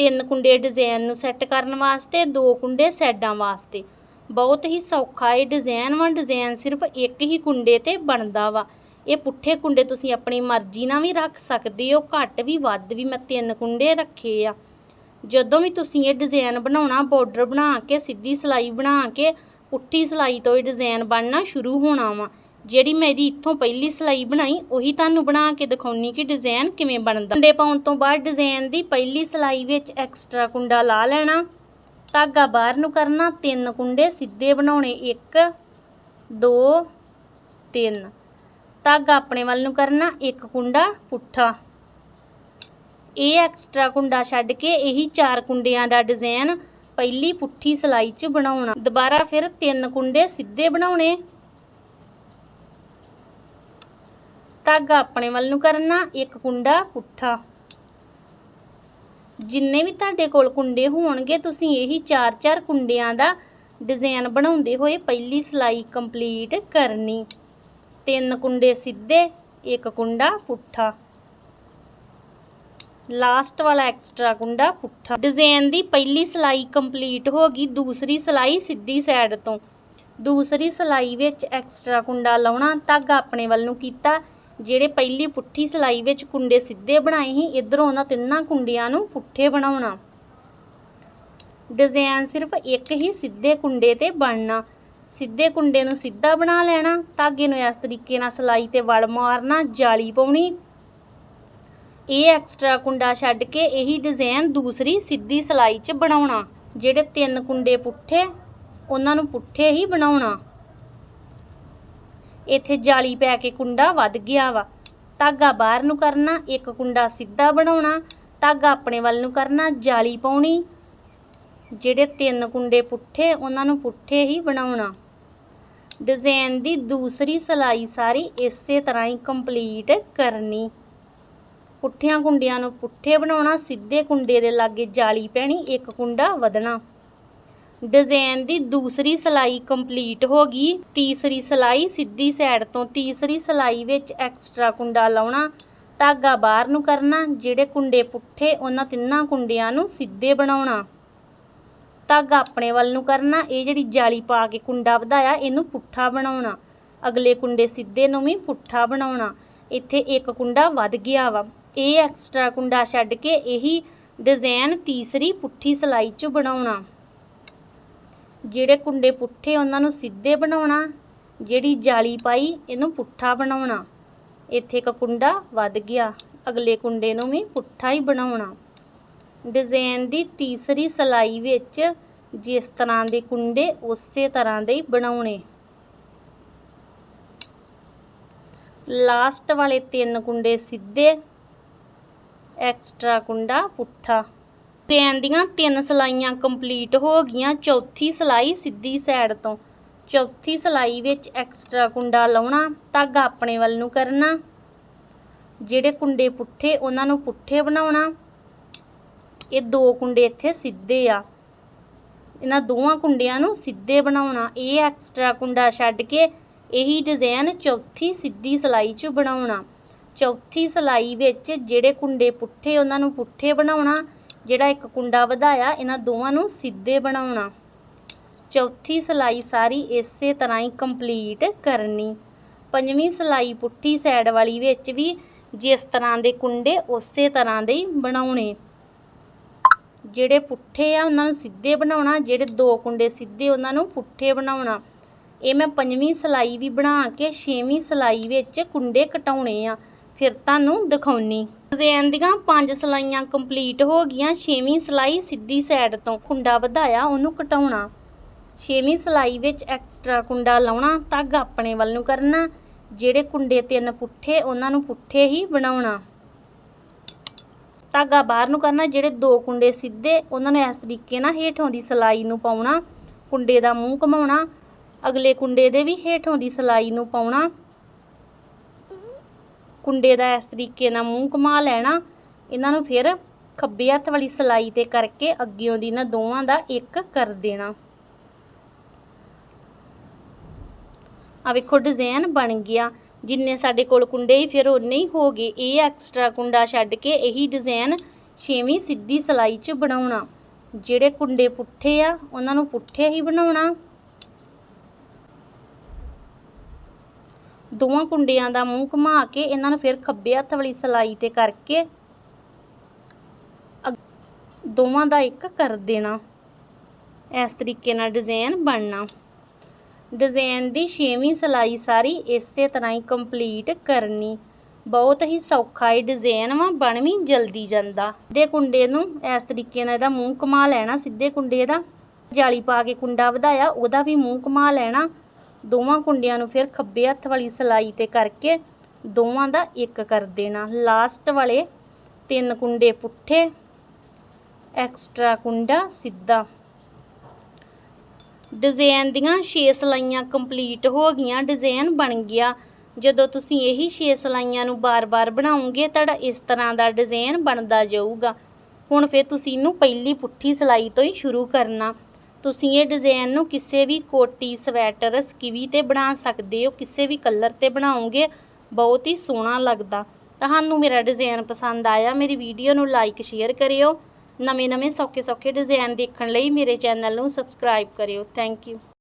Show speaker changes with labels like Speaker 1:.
Speaker 1: ਤਿੰਨ ਕੁੰਡੇ ਡਿਜ਼ਾਈਨ ਨੂੰ ਸੈੱਟ ਕਰਨ ਵਾਸਤੇ, ਦੋ ਕੁੰਡੇ ਸੈੱਡਾਂ ਵਾਸਤੇ। ਬਹੁਤ ਹੀ ਸੌਖਾ ਇਹ ਡਿਜ਼ਾਈਨ, ਵਾ ਡਿਜ਼ਾਈਨ ਸਿਰਫ ਇੱਕ ਹੀ ਕੁੰਡੇ ਤੇ ਬਣਦਾ ਵਾ। ਇਹ ਪੁੱਠੇ ਕੁੰਡੇ ਤੁਸੀਂ ਆਪਣੀ ਮਰਜ਼ੀ ਨਾਲ ਵੀ ਰੱਖ ਸਕਦੇ ਹੋ, ਘੱਟ ਵੀ, ਵੱਧ ਵੀ ਮੈਂ ਤਿੰਨ ਕੁੰਡੇ ਰੱਖੇ ਆ। ਜਦੋਂ ਵੀ ਤੁਸੀਂ ਇਹ ਡਿਜ਼ਾਈਨ ਬਣਾਉਣਾ, ਬਾਰਡਰ ਬਣਾ ਕੇ, ਸਿੱਧੀ ਸਲਾਈ ਬਣਾ ਕੇ, ਪੁੱਠੀ ਸਲਾਈ ਤੋਂ ਇਹ ਡਿਜ਼ਾਈਨ ਬਣਨਾ ਸ਼ੁਰੂ ਹੋਣਾ ਵਾ। ਜਿਹੜੀ ਮੇਰੀ ਇੱਥੋਂ ਪਹਿਲੀ ਸਲਾਈ ਬਣਾਈ, ਉਹੀ ਤੁਹਾਨੂੰ ਬਣਾ ਕੇ ਦਿਖਾਉਣੀ ਕਿ ਡਿਜ਼ਾਈਨ ਕਿਵੇਂ ਬਣਦਾ। ਕੁੰਡੇ ਪਾਉਣ ਤੋਂ ਬਾਅਦ ਡਿਜ਼ਾਈਨ ਦੀ ਪਹਿਲੀ ਸਲਾਈ ਵਿੱਚ ਐਕਸਟਰਾ ਕੁੰਡਾ ਲਾ ਲੈਣਾ, ਧਾਗਾ ਬਾਹਰ ਨੂੰ ਕਰਨਾ, ਤਿੰਨ ਕੁੰਡੇ ਸਿੱਧੇ ਬਣਾਉਣੇ 1 2 3 ਧਾਗਾ ਆਪਣੇ ਵੱਲ ਨੂੰ ਕਰਨਾ, ਇੱਕ ਕੁੰਡਾ ਪੁੱਠਾ। ਇਹ ਐਕਸਟਰਾ ਕੁੰਡਾ ਛੱਡ ਕੇ ਇਹੀ ਚਾਰ ਕੁੰਡਿਆਂ ਦਾ ਡਿਜ਼ਾਈਨ ਪਹਿਲੀ ਪੁੱਠੀ ਸਲਾਈ 'ਚ ਬਣਾਉਣਾ। ਦੁਬਾਰਾ ਫਿਰ ਤਿੰਨ ਕੁੰਡੇ ਸਿੱਧੇ ਬਣਾਉਣੇ। ਧਾਗਾ ਆਪਣੇ ਵੱਲ ਨੂੰ ਕਰਨਾ, ਇੱਕ ਕੁੰਡਾ ਪੁੱਠਾ। ਜਿੰਨੇ ਵੀ ਤੁਹਾਡੇ ਕੋਲ ਕੁੰਡੇ ਹੋਣਗੇ, ਤੁਸੀਂ ਇਹੀ ਚਾਰ ਚਾਰ ਕੁੰਡਿਆਂ ਦਾ ਡਿਜ਼ਾਈਨ ਬਣਾਉਂਦੇ ਹੋਏ ਪਹਿਲੀ ਸਲਾਈ ਕੰਪਲੀਟ ਕਰਨੀ। ਤਿੰਨ ਕੁੰਡੇ ਸਿੱਧੇ, ਇੱਕ ਕੁੰਡਾ ਪੁੱਠਾ। ਲਾਸਟ ਵਾਲਾ ਐਕਸਟਰਾ ਕੁੰਡਾ ਪੁੱਠਾ। ਡਿਜ਼ਾਈਨ ਦੀ ਪਹਿਲੀ ਸਲਾਈ ਕੰਪਲੀਟ ਹੋ ਗਈ, ਦੂਸਰੀ ਸਲਾਈ ਸਿੱਧੀ ਸਾਈਡ ਤੋਂ। ਦੂਸਰੀ ਸਲਾਈ ਵਿੱਚ ਐਕਸਟਰਾ ਕੁੰਡਾ ਲਾਉਣਾ, ਧਾਗਾ ਆਪਣੇ ਵੱਲ ਨੂੰ ਕੀਤਾ। ਜਿਹੜੇ ਪਹਿਲੀ ਪੁੱਠੀ ਸਲਾਈ ਵਿੱਚ ਕੁੰਡੇ ਸਿੱਧੇ ਬਣਾਏ ਸੀ, ਇਧਰੋਂ ਉਹਨਾਂ ਤਿੰਨਾਂ ਕੁੰਡਿਆਂ ਨੂੰ ਪੁੱਠੇ ਬਣਾਉਣਾ। ਡਿਜ਼ਾਈਨ ਸਿਰਫ ਇੱਕ ਹੀ ਸਿੱਧੇ ਕੁੰਡੇ ਤੇ ਬਣਨਾ। ਸਿੱਧੇ ਕੁੰਡੇ ਨੂੰ ਸਿੱਧਾ ਬਣਾ ਲੈਣਾ, ਧਾਗੇ ਨੂੰ ਇਸ ਤਰੀਕੇ ਨਾਲ ਸਲਾਈ ਤੇ ਵਲ ਮਾਰਨਾ, ਜਾਲੀ ਪਾਉਣੀ। ਇਹ ਐਕਸਟਰਾ ਕੁੰਡਾ ਛੱਡ ਕੇ ਇਹੀ ਡਿਜ਼ਾਈਨ ਦੂਸਰੀ ਸਿੱਧੀ ਸਲਾਈ 'ਚ ਬਣਾਉਣਾ, ਜਿਹੜੇ ਤਿੰਨ ਕੁੰਡੇ ਪੁੱਠੇ, ਉਹਨਾਂ ਨੂੰ ਪੁੱਠੇ ਹੀ ਬਣਾਉਣਾ। ਇੱਥੇ ਜਾਲੀ ਪੈ ਕੇ ਕੁੰਡਾ ਵੱਧ ਗਿਆ ਵਾ। ਧਾਗਾ ਬਾਹਰ ਨੂੰ ਕਰਨਾ, ਇੱਕ ਕੁੰਡਾ ਸਿੱਧਾ ਬਣਾਉਣਾ, ਧਾਗਾ ਆਪਣੇ ਵੱਲ ਨੂੰ ਕਰਨਾ, ਜਾਲੀ ਪਾਉਣੀ। ਜਿਹੜੇ ਤਿੰਨ ਕੁੰਡੇ ਪੁੱਠੇ, ਉਹਨਾਂ ਨੂੰ ਪੁੱਠੇ ਹੀ ਬਣਾਉਣਾ। ਡਿਜ਼ਾਈਨ ਦੀ ਦੂਸਰੀ ਸਲਾਈ ਸਾਰੀ ਇਸੇ ਤਰ੍ਹਾਂ ਹੀ ਕੰਪਲੀਟ ਕਰਨੀ। ਪੁੱਠਿਆਂ ਕੁੰਡਿਆਂ ਨੂੰ ਪੁੱਠੇ ਬਣਾਉਣਾ, ਸਿੱਧੇ ਕੁੰਡੇ ਦੇ ਲਾਗੇ ਜਾਲੀ ਪੈਣੀ, ਇੱਕ ਕੁੰਡਾ ਵਧਣਾ। ਡਿਜ਼ਾਈਨ ਦੀ ਦੂਸਰੀ ਸਲਾਈ ਕੰਪਲੀਟ ਹੋ ਗਈ। ਤੀਸਰੀ ਸਲਾਈ ਸਿੱਧੀ ਸਾਈਡ ਤੋਂ ਤੀਸਰੀ ਸਲਾਈ ਵਿੱਚ ਐਕਸਟਰਾ ਕੁੰਡਾ ਲਾਉਣਾ, ਧਾਗਾ ਬਾਹਰ ਨੂੰ ਕਰਨਾ, ਜਿਹੜੇ ਕੁੰਡੇ ਪੁੱਠੇ, ਉਹਨਾਂ ਤਿੰਨਾਂ ਕੁੰਡਿਆਂ ਨੂੰ ਸਿੱਧੇ ਬਣਾਉਣਾ। ਧਾਗਾ ਆਪਣੇ ਵੱਲ ਨੂੰ ਕਰਨਾ, ਇਹ ਜਿਹੜੀ ਜਾਲੀ ਪਾ ਕੇ ਕੁੰਡਾ ਵਧਾਇਆ, ਇਹਨੂੰ ਪੁੱਠਾ ਬਣਾਉਣਾ। ਅਗਲੇ ਕੁੰਡੇ ਸਿੱਧੇ ਨੂੰ ਵੀ ਪੁੱਠਾ ਬਣਾਉਣਾ। ਇੱਥੇ ਇੱਕ ਕੁੰਡਾ ਵੱਧ ਗਿਆ ਵਾ। ਇਹ ਐਕਸਟਰਾ ਕੁੰਡਾ ਛੱਡ ਕੇ ਇਹੀ ਡਿਜ਼ਾਈਨ ਤੀਸਰੀ ਪੁੱਠੀ ਸਲਾਈ 'ਚ ਬਣਾਉਣਾ। ਜਿਹੜੇ ਕੁੰਡੇ ਪੁੱਠੇ ਉਹਨਾਂ ਨੂੰ ਸਿੱਧੇ ਬਣਾਉਣਾ, ਜਿਹੜੀ ਜਾਲੀ ਪਾਈ, ਇਹਨੂੰ ਪੁੱਠਾ ਬਣਾਉਣਾ। ਇੱਥੇ ਇੱਕ ਕੁੰਡਾ ਵੱਧ ਗਿਆ, ਅਗਲੇ ਕੁੰਡੇ ਨੂੰ ਵੀ ਪੁੱਠਾ ਹੀ ਬਣਾਉਣਾ। ਡਿਜ਼ਾਈਨ ਦੀ ਤੀਸਰੀ ਸਲਾਈ ਵਿੱਚ ਜਿਸ ਤਰ੍ਹਾਂ ਦੇ ਕੁੰਡੇ, ਉਸੇ ਤਰ੍ਹਾਂ ਦੇ ਹੀ ਬਣਾਉਣੇ। ਲਾਸਟ ਵਾਲੇ ਤਿੰਨ ਕੁੰਡੇ ਸਿੱਧੇ, ਐਕਸਟਰਾ ਕੁੰਡਾ ਪੁੱਠਾ। ਡਿਜ਼ਾਈਨ ਦੀਆਂ ਤਿੰਨ ਸਲਾਈਆਂ ਕੰਪਲੀਟ ਹੋ ਗਈਆਂ। ਚੌਥੀ ਸਲਾਈ ਸਿੱਧੀ ਸਾਈਡ ਤੋਂ। ਚੌਥੀ ਸਲਾਈ ਵਿੱਚ ਐਕਸਟਰਾ ਕੁੰਡਾ ਲਾਉਣਾ, ਧਾਗਾ ਆਪਣੇ ਵੱਲ ਨੂੰ ਕਰਨਾ। ਜਿਹੜੇ ਕੁੰਡੇ ਪੁੱਠੇ, ਉਹਨਾਂ ਨੂੰ ਪੁੱਠੇ ਬਣਾਉਣਾ। ਇਹ ਦੋ ਕੁੰਡੇ ਇੱਥੇ ਸਿੱਧੇ ਆ। ਇਹਨਾਂ ਦੋਵਾਂ ਕੁੰਡਿਆਂ ਨੂੰ ਸਿੱਧੇ ਬਣਾਉਣਾ। ਇਹ ਐਕਸਟਰਾ ਕੁੰਡਾ ਛੱਡ ਕੇ ਇਹੀ ਡਿਜ਼ਾਈਨ ਚੌਥੀ ਸਿੱਧੀ ਸਲਾਈ 'ਚ ਬਣਾਉਣਾ। ਚੌਥੀ ਸਲਾਈ ਵਿੱਚ ਜਿਹੜੇ ਕੁੰਡੇ ਪੁੱਠੇ, ਉਹਨਾਂ ਨੂੰ ਪੁੱਠੇ ਬਣਾਉਣਾ। ਜਿਹੜਾ ਇੱਕ ਕੁੰਡਾ ਵਧਾਇਆ, ਇਹਨਾਂ ਦੋਵਾਂ ਨੂੰ ਸਿੱਧੇ ਬਣਾਉਣਾ। ਚੌਥੀ ਸਲਾਈ ਸਾਰੀ ਇਸੇ ਤਰ੍ਹਾਂ ਹੀ ਕੰਪਲੀਟ ਕਰਨੀ। ਪੰਜਵੀਂ ਸਲਾਈ ਪੁੱਠੀ ਸਾਈਡ ਵਾਲੀ ਵਿੱਚ ਵੀ ਜਿਸ ਤਰ੍ਹਾਂ ਦੇ ਕੁੰਡੇ, ਉਸੇ ਤਰ੍ਹਾਂ ਦੇ ਹੀ ਬਣਾਉਣੇ। ਜਿਹੜੇ ਪੁੱਠੇ ਆ, ਉਹਨਾਂ ਨੂੰ ਸਿੱਧੇ ਬਣਾਉਣਾ, ਜਿਹੜੇ ਦੋ ਕੁੰਡੇ ਸਿੱਧੇ, ਉਹਨਾਂ ਨੂੰ ਪੁੱਠੇ ਬਣਾਉਣਾ। ਇਹ ਮੈਂ ਪੰਜਵੀਂ ਸਲਾਈ ਵੀ ਬਣਾ ਕੇ ਛੇਵੀਂ ਸਲਾਈ ਵਿੱਚ ਕੁੰਡੇ ਕਟਾਉਣੇ ਆ। ਫਿਰ ਤੁਹਾਨੂੰ ਦਿਖਾਉਣੀ। ਡਿਜ਼ਾਈਨ ਦੀਆਂ ਪੰਜ ਸਲਾਈਆਂ ਕੰਪਲੀਟ ਹੋ ਗਈਆਂ। ਛੇਵੀਂ ਸਲਾਈ ਸਿੱਧੀ ਸਾਈਡ ਤੋਂ ਕੁੰਡਾ ਵਧਾਇਆ, ਉਹਨੂੰ ਕਟਾਉਣਾ। ਛੇਵੀਂ ਸਲਾਈ ਵਿੱਚ ਐਕਸਟਰਾ ਕੁੰਡਾ ਲਾਉਣਾ ਧਾਗਾ ਆਪਣੇ ਵੱਲ ਨੂੰ ਕਰਨਾ, ਜਿਹੜੇ ਕੁੰਡੇ ਤਿੰਨ ਪੁੱਠੇ, ਉਹਨਾਂ ਨੂੰ ਪੁੱਠੇ ਹੀ ਬਣਾਉਣਾ। ਧਾਗਾ ਬਾਹਰ ਨੂੰ ਕਰਨਾ, ਜਿਹੜੇ ਦੋ ਕੁੰਡੇ ਸਿੱਧੇ, ਉਹਨਾਂ ਨੂੰ ਇਸ ਤਰੀਕੇ ਨਾਲ ਹੇਠੋਂ ਦੀ ਸਲਾਈ ਨੂੰ ਪਾਉਣਾ। ਕੁੰਡੇ ਦਾ ਮੂੰਹ ਘਮਾਉਣਾ। ਅਗਲੇ ਕੁੰਡੇ ਦੇ ਵੀ ਹੇਠੋਂ ਦੀ ਸਲਾਈ ਨੂੰ ਪਾਉਣਾ। ਕੁੰਡੇ ਦਾ ਇਸ ਤਰੀਕੇ ਨਾਲ ਮੂੰਹ ਘੁਮਾ ਲੈਣਾ। ਇਹਨਾਂ ਨੂੰ ਫਿਰ ਖੱਬੇ ਹੱਥ ਵਾਲੀ ਸਲਾਈ ਤੇ ਕਰਕੇ ਅੱਗਿਓਂ ਦੀ ਨਾ ਦੋਵਾਂ ਦਾ ਇੱਕ ਕਰ ਦੇਣਾ। ਆ ਵੇਖੋ ਡਿਜ਼ਾਈਨ ਬਣ ਗਿਆ। ਜਿੰਨੇ ਸਾਡੇ ਕੋਲ ਕੁੰਡੇ ਹੀ ਫਿਰ ਉਨੇ ਹੀ ਹੋ ਗਏ। ਇਹ ਐਕਸਟਰਾ ਕੁੰਡਾ ਛੱਡ ਕੇ ਇਹੀ ਡਿਜ਼ਾਈਨ ਛੇਵੀਂ ਸਿੱਧੀ ਸਲਾਈ 'ਚ ਬਣਾਉਣਾ। ਜਿਹੜੇ ਕੁੰਡੇ ਪੁੱਠੇ ਆ, ਉਹਨਾਂ ਨੂੰ ਪੁੱਠੇ ਹੀ ਬਣਾਉਣਾ। ਦੋਵਾਂ ਕੁੰਡਿਆਂ ਦਾ ਮੂੰਹ ਘੁਮਾ ਕੇ ਇਹਨਾਂ ਨੂੰ ਫਿਰ ਖੱਬੇ ਹੱਥ ਵਾਲੀ ਸਲਾਈ ਤੇ ਕਰਕੇ ਦੋਵਾਂ ਦਾ ਇੱਕ ਕਰ ਦੇਣਾ। ਇਸ ਤਰੀਕੇ ਨਾਲ ਡਿਜ਼ਾਈਨ ਬਣਨਾ। ਡਿਜ਼ਾਈਨ ਦੀ ਛੇਵੀਂ ਸਲਾਈ ਸਾਰੀ ਇਸੇ ਤਰ੍ਹਾਂ ਹੀ ਕੰਪਲੀਟ ਕਰਨੀ। ਬਹੁਤ ਹੀ ਸੌਖਾ ਇਹ ਡਿਜ਼ਾਈਨ ਵਾ ਬਣ ਵੀ ਜਲਦੀ ਜਾਂਦਾ। ਦੇ ਕੁੰਡੇ ਨੂੰ ਇਸ ਤਰੀਕੇ ਨਾਲ ਇਹਦਾ ਮੂੰਹ ਘੁਮਾ ਲੈਣਾ, ਸਿੱਧੇ ਕੁੰਡੇ ਦਾ। ਜਾਲੀ ਪਾ ਕੇ ਕੁੰਡਾ ਵਧਾਇਆ, ਉਹਦਾ ਵੀ ਮੂੰਹ ਘੁਮਾ ਲੈਣਾ। ਦੋਵਾਂ ਕੁੰਡਿਆਂ ਨੂੰ ਫਿਰ ਖੱਬੇ ਹੱਥ ਵਾਲੀ ਸਲਾਈ ਤੇ ਕਰਕੇ ਦੋਵਾਂ ਦਾ ਇੱਕ ਕਰ ਦੇਣਾ। ਲਾਸਟ ਵਾਲੇ ਤਿੰਨ ਕੁੰਡੇ ਪੁੱਠੇ, ਐਕਸਟਰਾ ਕੁੰਡਾ ਸਿੱਧਾ। ਡਿਜ਼ਾਈਨ ਦੀਆਂ 6 ਸਲਾਈਆਂ ਕੰਪਲੀਟ ਹੋ ਗਈਆਂ ਡਿਜ਼ਾਈਨ ਬਣ ਗਿਆ। ਜਦੋਂ ਤੁਸੀਂ ਇਹੀ 6 ਸਲਾਈਆਂ ਨੂੰ ਬਾਰ-ਬਾਰ ਬਣਾਉਂਗੇ ਤੁਹਾਡਾ ਇਸ ਤਰ੍ਹਾਂ ਦਾ ਡਿਜ਼ਾਈਨ ਬਣਦਾ ਜਾਊਗਾ। ਹੁਣ ਫਿਰ ਤੁਸੀਂ ਇਹਨੂੰ ਪਹਿਲੀ ਪੁੱਠੀ ਸਲਾਈ ਤੋਂ ਹੀ ਸ਼ੁਰੂ ਕਰਨਾ। ਤੁਸੀਂ ਇਹ ਡਿਜ਼ਾਈਨ ਨੂੰ ਕਿਸੇ ਵੀ ਕੋਟੀ, ਸਵੈਟਰ, ਸਕਿਵੀ ਤੇ ਬਣਾ ਸਕਦੇ ਹੋ। ਕਿਸੇ ਵੀ ਕਲਰ ਤੇ ਬਣਾਓਗੇ, ਬਹੁਤ ਹੀ ਸੋਹਣਾ ਲੱਗਦਾ। ਤੁਹਾਨੂੰ ਮੇਰਾ ਡਿਜ਼ਾਈਨ ਪਸੰਦ ਆਇਆ, ਮੇਰੀ ਵੀਡੀਓ ਨੂੰ ਲਾਈਕ ਸ਼ੇਅਰ ਕਰਿਓ। ਨਵੇਂ-ਨਵੇਂ ਸੌਖੇ-ਸੌਖੇ ਡਿਜ਼ਾਈਨ ਦੇਖਣ ਲਈ ਮੇਰੇ ਚੈਨਲ ਨੂੰ ਸਬਸਕ੍ਰਾਈਬ ਕਰਿਓ। Thank you